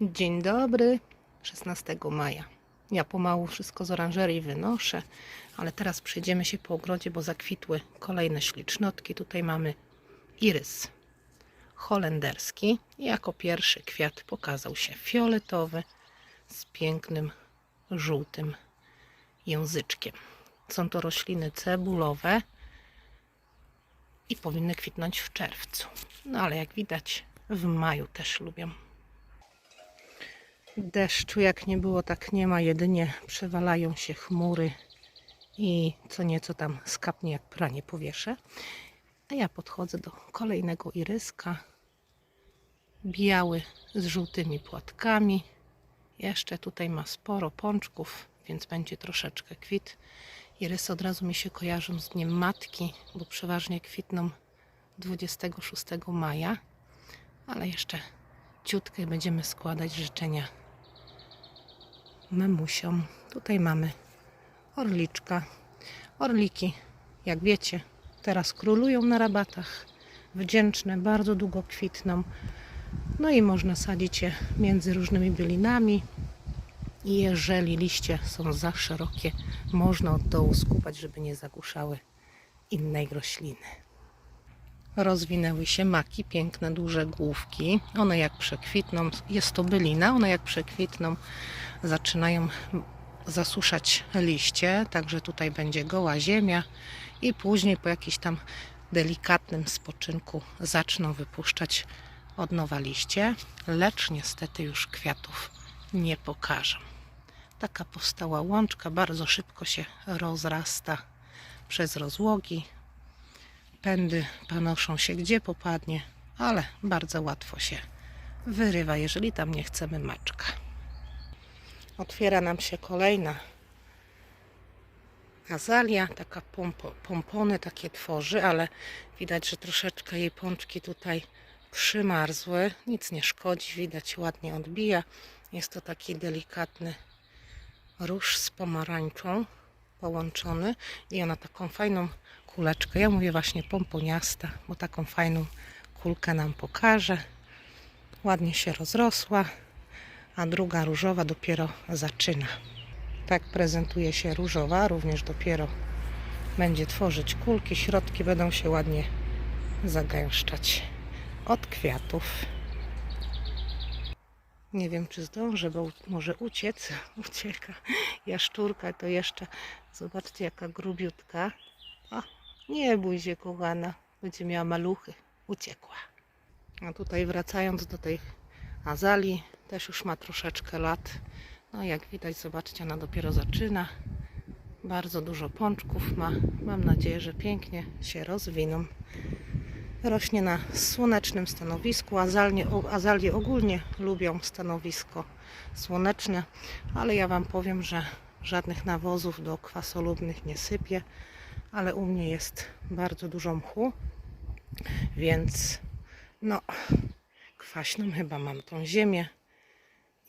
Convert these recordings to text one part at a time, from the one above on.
Dzień dobry, 16 maja. Ja pomału wszystko z oranżerii wynoszę, ale teraz przejdziemy się po ogrodzie, bo zakwitły kolejne ślicznotki. Tutaj mamy irys holenderski. Jako pierwszy kwiat pokazał się fioletowy z pięknym żółtym języczkiem. Są to rośliny cebulowe i powinny kwitnąć w czerwcu. No ale jak widać, w maju też lubią. Deszczu jak nie było, tak nie ma. Jedynie przewalają się chmury i co nieco tam skapnie jak pranie powieszę. A ja podchodzę do kolejnego iryska. Biały z żółtymi płatkami. Jeszcze tutaj ma sporo pączków, więc będzie troszeczkę kwit. Irysy od razu mi się kojarzą z Dniem Matki, bo przeważnie kwitną 26 maja. Ale jeszcze ciutkę będziemy składać życzenia mamusiom. Tutaj mamy orliczka. Orliki, jak wiecie, teraz królują na rabatach. Wdzięczne, bardzo długo kwitną. No i można sadzić je między różnymi bylinami. I jeżeli liście są za szerokie, można od dołu skupać, żeby nie zagłuszały innej rośliny. Rozwinęły się maki, piękne, duże główki. One jak przekwitną, jest to bylina, one jak przekwitną, zaczynają zasuszać liście, także tutaj będzie goła ziemia i później po jakimś tam delikatnym spoczynku zaczną wypuszczać od nowa liście, lecz niestety już kwiatów nie pokażę. Taka powstała łączka, bardzo szybko się rozrasta przez rozłogi. Pędy panoszą się gdzie popadnie, ale bardzo łatwo się wyrywa, jeżeli tam nie chcemy maczka. Otwiera nam się kolejna azalia, taka pompo, pompony takie tworzy, ale widać, że troszeczkę jej pączki tutaj przymarzły. Nic nie szkodzi, widać ładnie odbija. Jest to taki delikatny róż z pomarańczą połączony i ona taką fajną kuleczkę, ja mówię właśnie pomponiasta, bo taką fajną kulkę nam pokaże. Ładnie się rozrosła, a druga różowa dopiero zaczyna. Tak prezentuje się różowa, również dopiero będzie tworzyć kulki, środki będą się ładnie zagęszczać od kwiatów. Nie wiem, czy zdążę, bo może uciec. Ucieka. Jaszczurka to jeszcze. Zobaczcie, jaka grubiutka. O, nie bój się, kochana. Będzie miała maluchy. Uciekła. A tutaj wracając do tej azalii, też już ma troszeczkę lat. No jak widać, zobaczcie, ona dopiero zaczyna. Bardzo dużo pączków ma. Mam nadzieję, że pięknie się rozwiną. Rośnie na słonecznym stanowisku. Azalnie, azalie ogólnie lubią stanowisko słoneczne, ale ja Wam powiem, że żadnych nawozów do kwasolubnych nie sypię, ale u mnie jest bardzo dużo mchu, więc no kwaśną chyba mam tą ziemię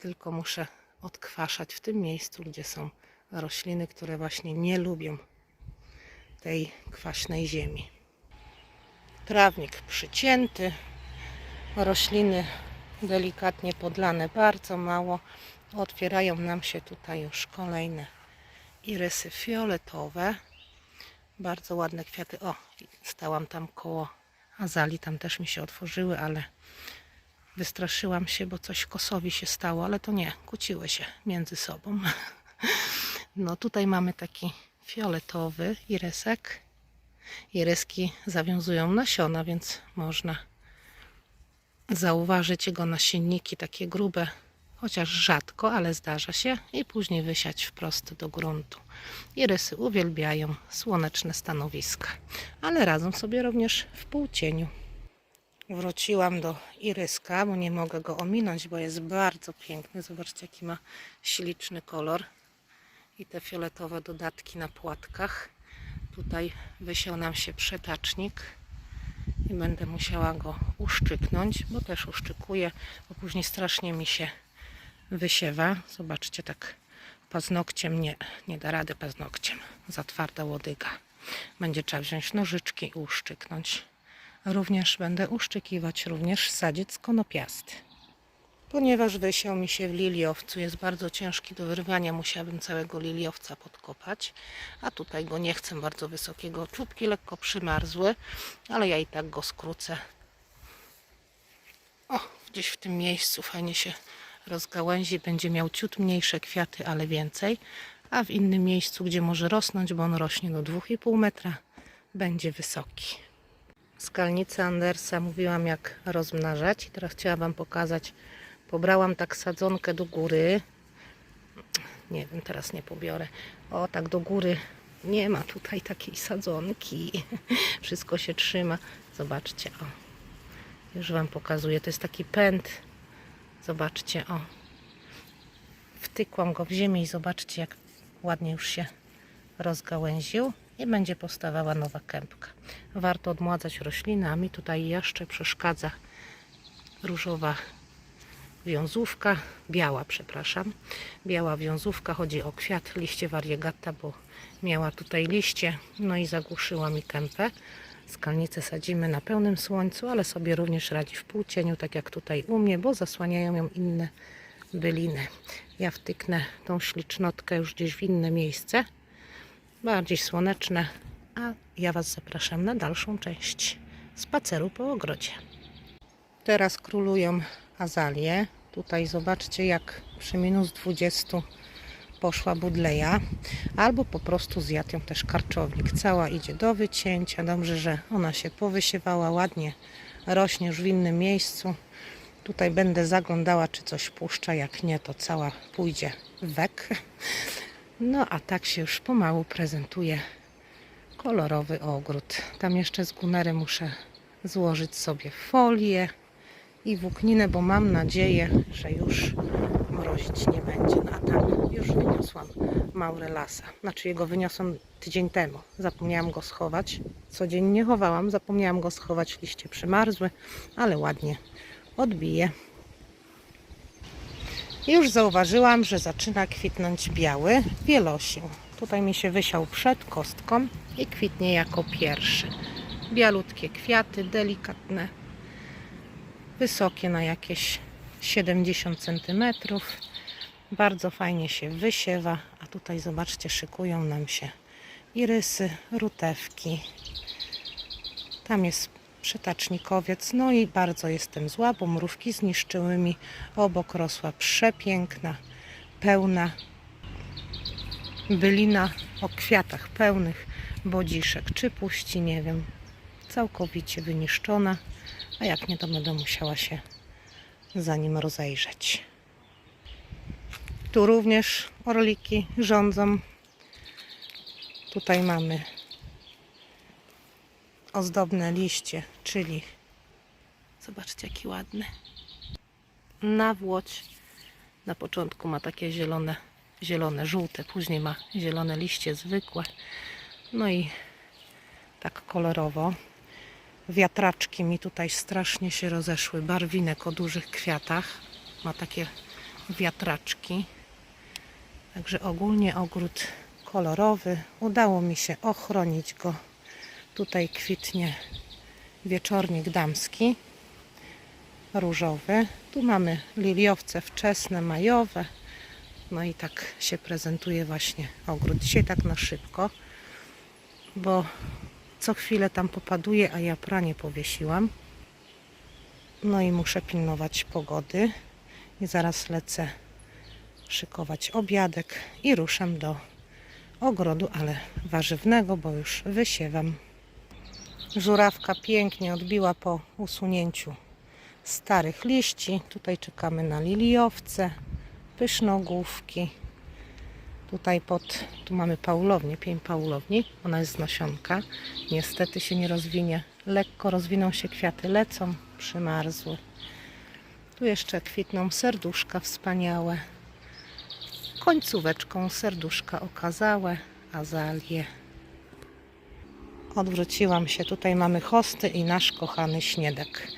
tylko muszę odkwaszać w tym miejscu, gdzie są rośliny, które właśnie nie lubią tej kwaśnej ziemi trawnik przycięty, rośliny delikatnie podlane bardzo mało. Otwierają nam się tutaj już kolejne irysy fioletowe. Bardzo ładne kwiaty. O, stałam tam koło azali, tam też mi się otworzyły, ale wystraszyłam się, bo coś kosowi się stało, ale to nie, kłóciły się między sobą. No tutaj mamy taki fioletowy irysek Iryski zawiązują nasiona, więc można zauważyć jego nasienniki takie grube, chociaż rzadko, ale zdarza się i później wysiać wprost do gruntu. Irysy uwielbiają słoneczne stanowiska, ale radzą sobie również w półcieniu. Wróciłam do iryska, bo nie mogę go ominąć, bo jest bardzo piękny. Zobaczcie, jaki ma śliczny kolor i te fioletowe dodatki na płatkach. Tutaj wysiał nam się przetacznik i będę musiała go uszczyknąć, bo też uszczykuję, bo później strasznie mi się wysiewa. Zobaczcie, tak paznokciem nie, nie da rady paznokciem. Za twarda łodyga. Będzie trzeba wziąć nożyczki i uszczyknąć. Również będę uszczykiwać również sadziec konopiasty. Ponieważ wysiał mi się w liliowcu, jest bardzo ciężki do wyrwania, musiałabym całego liliowca podkopać, a tutaj go nie chcę bardzo wysokiego. Czubki lekko przymarzły, ale ja i tak go skrócę. O, gdzieś w tym miejscu fajnie się rozgałęzi, będzie miał ciut mniejsze kwiaty, ale więcej, a w innym miejscu, gdzie może rosnąć, bo on rośnie do 2,5 metra, będzie wysoki. Skalnicę Andersa mówiłam jak rozmnażać i teraz chciałam Wam pokazać. Pobrałam tak sadzonkę do góry. Nie wiem, teraz nie pobiorę. O, tak do góry. Nie ma tutaj takiej sadzonki. Wszystko się trzyma. Zobaczcie, o. Już Wam pokazuję. To jest taki pęd. Zobaczcie, o. Wtykłam go w ziemię i zobaczcie, jak ładnie już się rozgałęził i będzie powstawała nowa kępka. Warto odmładzać rośliny, a mi tutaj jeszcze przeszkadza różowa wiązówka, biała, przepraszam. Biała wiązówka, chodzi o kwiat, liście variegata, bo miała tutaj liście, no i zagłuszyła mi kępę. Skalnicę sadzimy na pełnym słońcu, ale sobie również radzi w półcieniu, tak jak tutaj u mnie, bo zasłaniają ją inne byliny. Ja wtyknę tą ślicznotkę już gdzieś w inne miejsce, bardziej słoneczne, a ja Was zapraszam na dalszą część spaceru po ogrodzie. Teraz królują azalie. Tutaj zobaczcie, jak przy minus 20 poszła budleja, albo po prostu zjadł ją też karczownik. Cała idzie do wycięcia. Dobrze, że ona się powysiewała ładnie, rośnie już w innym miejscu. Tutaj będę zaglądała, czy coś puszcza. Jak nie, to cała pójdzie wek. No a tak się już pomału prezentuje kolorowy ogród. Tam jeszcze z gunery muszę złożyć sobie folię i włókninę, bo mam nadzieję, że już mrozić nie będzie. No a tam już wyniosłam maurelasa. Znaczy jego wyniosłam tydzień temu. Zapomniałam go schować. Codziennie chowałam, zapomniałam go schować. Liście przymarzły, ale ładnie odbije. Już zauważyłam, że zaczyna kwitnąć biały wielosił. Tutaj mi się wysiał przed kostką i kwitnie jako pierwszy. Bialutkie kwiaty, delikatne, wysokie na jakieś 70 cm. Bardzo fajnie się wysiewa, a tutaj zobaczcie, szykują nam się irysy, rutewki. Tam jest przetacznikowiec, no i bardzo jestem zła, bo mrówki zniszczyły mi. Obok rosła przepiękna, pełna bylina o kwiatach pełnych, bodziszek czy puści, nie wiem. Całkowicie wyniszczona, a jak nie, to będę musiała się za nim rozejrzeć. Tu również orliki rządzą. Tutaj mamy ozdobne liście, czyli zobaczcie jaki ładny. Nawłoć na początku ma takie zielone, zielone, żółte, później ma zielone liście zwykłe. No i tak kolorowo. Wiatraczki mi tutaj strasznie się rozeszły. Barwinek o dużych kwiatach. Ma takie wiatraczki. Także ogólnie ogród kolorowy. Udało mi się ochronić go. Tutaj kwitnie wieczornik damski, różowy. Tu mamy liliowce wczesne, majowe. No i tak się prezentuje właśnie ogród. Dzisiaj tak na szybko, bo co chwilę tam popaduje, a ja pranie powiesiłam. No i muszę pilnować pogody. I zaraz lecę szykować obiadek i ruszam do ogrodu, ale warzywnego, bo już wysiewam. Żurawka pięknie odbiła po usunięciu starych liści. Tutaj czekamy na liliowce, pysznogłówki. Tutaj pod, tu mamy paulownię, pień paulowni. Ona jest z nasionka. Niestety się nie rozwinie. Lekko rozwiną się kwiaty, lecą, przymarzły. Tu jeszcze kwitną serduszka wspaniałe. Końcóweczką serduszka okazałe, azalie. Odwróciłam się. Tutaj mamy hosty i nasz kochany śniedek.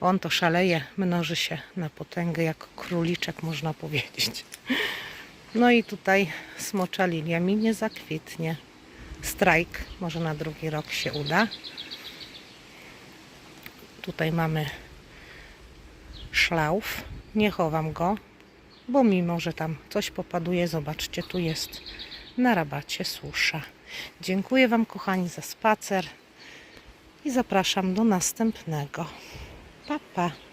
On to szaleje, mnoży się na potęgę jak króliczek, można powiedzieć. No i tutaj smocza lilia mi nie zakwitnie. Strajk, może na drugi rok się uda. Tutaj mamy szlauf nie chowam go, bo mimo, że tam coś popaduje, zobaczcie, tu jest na rabacie susza. Dziękuję Wam, kochani, za spacer i zapraszam do następnego. Pa, pa.